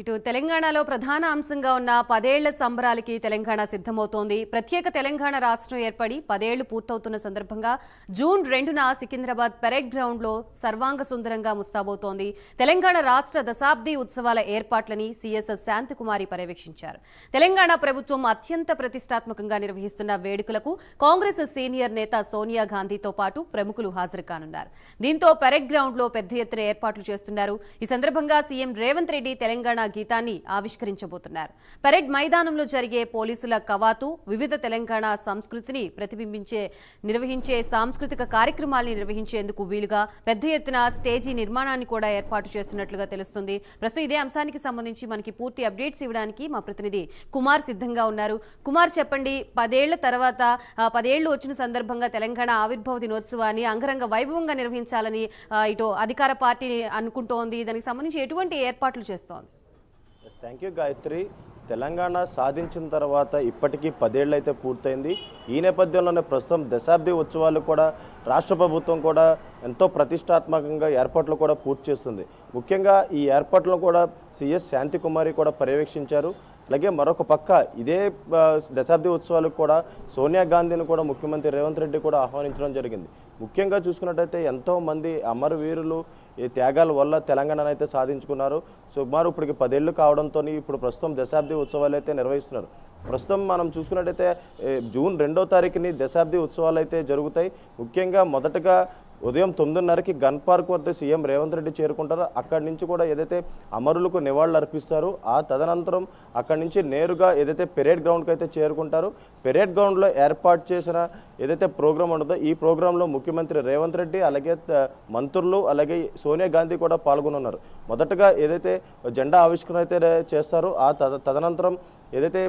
ఇటు తెలంగాణలో ప్రధాన అంశంగా ఉన్న పదేళ్ళ సంబరాలకి తెలంగాణ సిద్ధమవుతోంది. ప్రత్యేక తెలంగాణ రాష్ట్రం ఏర్పడి పదేళ్ళు పూర్తవుతున్న సందర్భంగా జూన్ రెండున సికింద్రాబాద్ పెరెడ్ గ్రౌండ్లో సర్వాంగ సుందరంగా ముస్తాబవుతోంది. తెలంగాణ రాష్ట్ర దశాబ్ది ఉత్సవాల ఏర్పాట్లని సీఎస్ఎస్ శాంతికుమారి పర్యవేక్షించారు. తెలంగాణ ప్రభుత్వం అత్యంత ప్రతిష్టాత్మకంగా నిర్వహిస్తున్న వేడుకలకు కాంగ్రెస్ సీనియర్ నేత సోనియా గాంధీతో పాటు ప్రముఖులు హాజరు కానున్నారు. దీంతో పెరెడ్ గ్రౌండ్లో పెద్ద ఎత్తున ఏర్పాట్లు చేస్తున్నారు. ఈ సందర్భంగా సీఎం రేవంత్ రెడ్డి తెలంగాణ గీతాన్ని ఆవిష్కరించబోతున్నారు. పెరెడ్ మైదానంలో జరిగే పోలీసుల కవాతు వివిధ తెలంగాణ సంస్కృతిని ప్రతిబింబించే నిర్వహించే సాంస్కృతిక కార్యక్రమాల్ని నిర్వహించేందుకు వీలుగా పెద్ద ఎత్తున స్టేజీ నిర్మాణాన్ని కూడా ఏర్పాటు చేస్తున్నట్లుగా తెలుస్తుంది. ప్రస్తుతం ఇదే అంశానికి సంబంధించి మనకి పూర్తి అప్డేట్స్ ఇవ్వడానికి మా ప్రతినిధి కుమార్ సిద్ధంగా ఉన్నారు. కుమార్ చెప్పండి. పదేళ్ళ తర్వాత పదేళ్ళు వచ్చిన సందర్భంగా తెలంగాణ ఆవిర్భావ దినోత్సవాన్ని అంగరంగ వైభవంగా నిర్వహించాలని ఇటు అధికార పార్టీ అనుకుంటోంది. దానికి సంబంధించి ఎటువంటి ఏర్పాట్లు చేస్తోంది? థ్యాంక్ యూ గాయత్రి తెలంగాణ సాధించిన తర్వాత ఇప్పటికీ పదేళ్ళు అయితే పూర్తయింది. ఈ నేపథ్యంలోనే ప్రస్తుతం దశాబ్ది ఉత్సవాలు కూడా రాష్ట్ర ప్రభుత్వం కూడా ఎంతో ప్రతిష్టాత్మకంగా ఏర్పాట్లు కూడా పూర్తి చేస్తుంది. ముఖ్యంగా ఈ ఏర్పాట్లను కూడా సిఎస్ శాంతికుమారి కూడా పర్యవేక్షించారు. అలాగే మరొక పక్క ఇదే దశాబ్ది ఉత్సవాలకు కూడా సోనియా గాంధీని కూడా ముఖ్యమంత్రి రేవంత్ రెడ్డి కూడా ఆహ్వానించడం జరిగింది. ముఖ్యంగా చూసుకున్నట్టయితే ఎంతో మంది అమరవీరులు ఈ త్యాగాల వల్ల తెలంగాణను అయితే సాధించుకున్నారు. సుమారు ఇప్పటికి పదేళ్ళు కావడంతో ఇప్పుడు ప్రస్తుతం దశాబ్ది ఉత్సవాలు అయితే నిర్వహిస్తున్నారు. ప్రస్తుతం మనం చూసుకున్నట్టయితే జూన్ రెండో తారీఖుని దశాబ్ది ఉత్సవాలు అయితే జరుగుతాయి. ముఖ్యంగా మొదటగా ఉదయం తొమ్మిదిన్నరకి గన్ పార్క్ వద్ద సీఎం రేవంత్ రెడ్డి చేరుకుంటారో. అక్కడి నుంచి కూడా ఏదైతే అమరులకు నివాళులు అర్పిస్తారో ఆ తదనంతరం అక్కడి నుంచి నేరుగా ఏదైతే పెరేడ్ గ్రౌండ్కి అయితే చేరుకుంటారు. పెరేడ్ గ్రౌండ్లో ఏర్పాటు చేసిన ఏదైతే ప్రోగ్రాం ఉంటుందో ఈ ప్రోగ్రాంలో ముఖ్యమంత్రి రేవంత్ రెడ్డి అలాగే మంత్రులు అలాగే సోనియా గాంధీ కూడా పాల్గొనున్నారు. మొదటగా ఏదైతే జెండా ఆవిష్కరణ అయితే చేస్తారో ఆ తద తదనంతరం ఏదైతే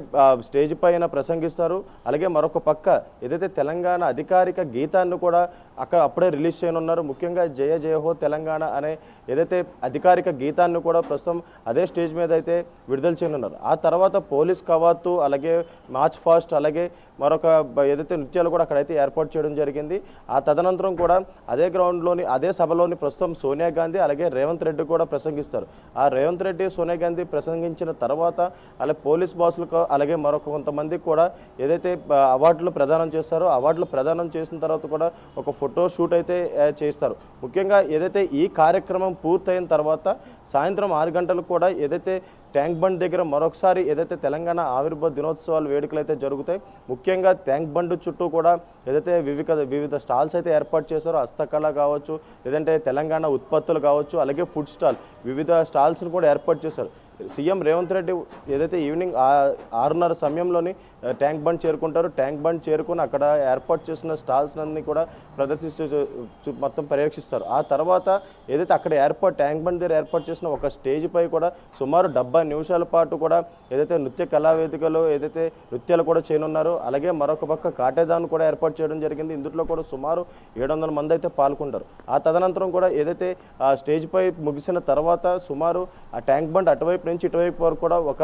స్టేజ్ పైన ప్రసంగిస్తారు అలాగే మరొక పక్క ఏదైతే తెలంగాణ అధికారిక గీతాన్ని కూడా అక్కడ అప్పుడే రిలీజ్ చేయనున్నారు. ముఖ్యంగా జయ జయ హో తెలంగాణ అనే ఏదైతే అధికారిక గీతాన్ని కూడా ప్రస్తుతం అదే స్టేజ్ మీద అయితే విడుదల చేయనున్నారు. ఆ తర్వాత పోలీస్ కవాతు అలాగే మార్చ్ ఫాస్ట్ అలాగే మరొక ఏదైతే నృత్యాలు కూడా అక్కడైతే ఏర్పాటు చేయడం జరిగింది. ఆ తదనంతరం కూడా అదే గ్రౌండ్లోని అదే సభలోని ప్రస్తుతం సోనియా గాంధీ అలాగే రేవంత్ రెడ్డి కూడా ప్రసంగిస్తారు. ఆ రేవంత్ రెడ్డి సోనియా గాంధీ ప్రసంగించిన తర్వాత అలాగే పోలీస్ బాస్ బాసులకు అలాగే మరొక కొంతమందికి కూడా ఏదైతే అవార్డులు ప్రదానం చేస్తారో అవార్డులు ప్రదానం చేసిన తర్వాత కూడా ఒక ఫోటో షూట్ అయితే చేస్తారు ముఖ్యంగా ఏదైతే ఈ కార్యక్రమం పూర్తయిన తర్వాత సాయంత్రం ఆరు గంటలకు కూడా ఏదైతే ట్యాంక్ బండ్ దగ్గర మరొకసారి ఏదైతే తెలంగాణ ఆవిర్భావ దినోత్సవాలు వేడుకలు అయితే జరుగుతాయి ముఖ్యంగా ట్యాంక్ బండ్ చుట్టూ కూడా ఏదైతే వివిధ వివిధ స్టాల్స్ అయితే ఏర్పాటు చేశారో హస్తకళ కావచ్చు లేదంటే తెలంగాణ ఉత్పత్తులు కావచ్చు అలాగే ఫుడ్ స్టాల్ వివిధ స్టాల్స్ని కూడా ఏర్పాటు చేశారు. సీఎం రేవంత్ రెడ్డి ఏదైతే ఈవినింగ్ ఆ- ఆరున్నర సమయంలోని ట్యాంక్ బండ్ చేరుకుంటారు ట్యాంక్ బండ్ చేరుకుని అక్కడ ఏర్పాటు చేసిన స్టాల్స్ అన్ని కూడా ప్రదర్శిస్తూ చూ- చూ- మొత్తం పర్యవేక్షిస్తారు. ఆ తర్వాత ఏదైతే అక్కడ ఏర్పాటు ట్యాంక్ బండ్ దగ్గర ఏర్పాటు చేసిన ఒక స్టేజ్ పై కూడా సుమారు డెబ్బై నిమిషాల పాటు కూడా ఏదైతే నృత్య కళావేదికలు ఏదైతే నృత్యాలు కూడా చేయనున్నారో అలాగే మరొక పక్క కాటేదాన్ని కూడా ఏర్పాటు చేయడం జరిగింది. ఇందులో కూడా సుమారు ఏడు వందల మంది అయితే పాల్గొంటారు. ఆ తదనంతరం కూడా ఏదైతే ఆ స్టేజ్ పై ముగిసిన తర్వాత సుమారు ఆ ట్యాంక్ బండ్ అటువైపు నుంచి ఇటువైపు వరకు కూడా ఒక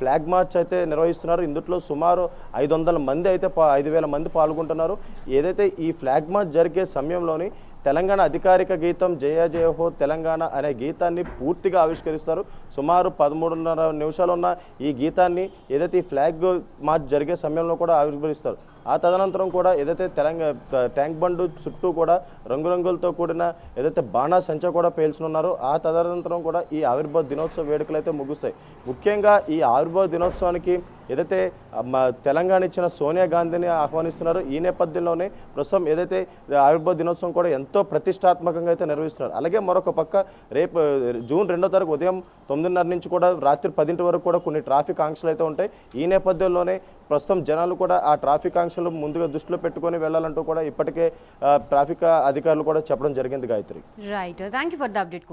ఫ్లాగ్ మార్చ్ అయితే నిర్వహిస్తున్నారు. ఇందులో సుమారు ఐదు వందల మంది అయితే ఐదు వేల మంది పాల్గొంటున్నారు. ఏదైతే ఈ ఫ్లాగ్ మార్చ్ జరిగే సమయంలోని తెలంగాణ అధికారిక గీతం జయ జయ హో తెలంగాణ అనే గీతాన్ని పూర్తిగా ఆవిష్కరిస్తారు. సుమారు పదమూడున్నర నిమిషాలు ఉన్న ఈ గీతాన్ని ఏదైతే ఫ్లాగ్ మార్చ్ జరిగే సమయంలో కూడా ఆవిష్కరిస్తారు ఆ తదనంతరం కూడా ఏదైతే తెలంగాణ ట్యాంక్ బండ్ చుట్టూ కూడా రంగురంగులతో కూడిన ఏదైతే బాణా సంచ కూడా పేల్చనున్నారో. ఆ తదనంతరం కూడా ఈ ఆవిర్భావ దినోత్సవ వేడుకలు అయితే ముగుస్తాయి. ముఖ్యంగా ఈ ఆవిర్భావ దినోత్సవానికి ఏదైతే మా తెలంగాణ ఇచ్చిన సోనియా గాంధీని ఆహ్వానిస్తున్నారు ఈ నేపథ్యంలోనే ప్రస్తుతం ఏదైతే ఆవిర్భావ దినోత్సవం కూడా ఎంతో ప్రతిష్టాత్మకంగా అయితే నిర్వహిస్తున్నారు. అలాగే మరొక పక్క రేపు జూన్ రెండో తారీఖు ఉదయం తొమ్మిదిన్నర నుంచి కూడా రాత్రి పదింటి వరకు కూడా కొన్ని ట్రాఫిక్ ఆంక్షలు అయితే ఉంటాయి. ఈ నేపథ్యంలోనే ప్రస్తుతం జనాలు కూడా ఆ ట్రాఫిక్ ఆంక్షలు ముందుగా దృష్టిలో పెట్టుకొని వెళ్ళాలంటూ కూడా ఇప్పటికే ట్రాఫిక్ అధికారులు కూడా చెప్పడం జరిగింది Gayatri. Right thank you for the update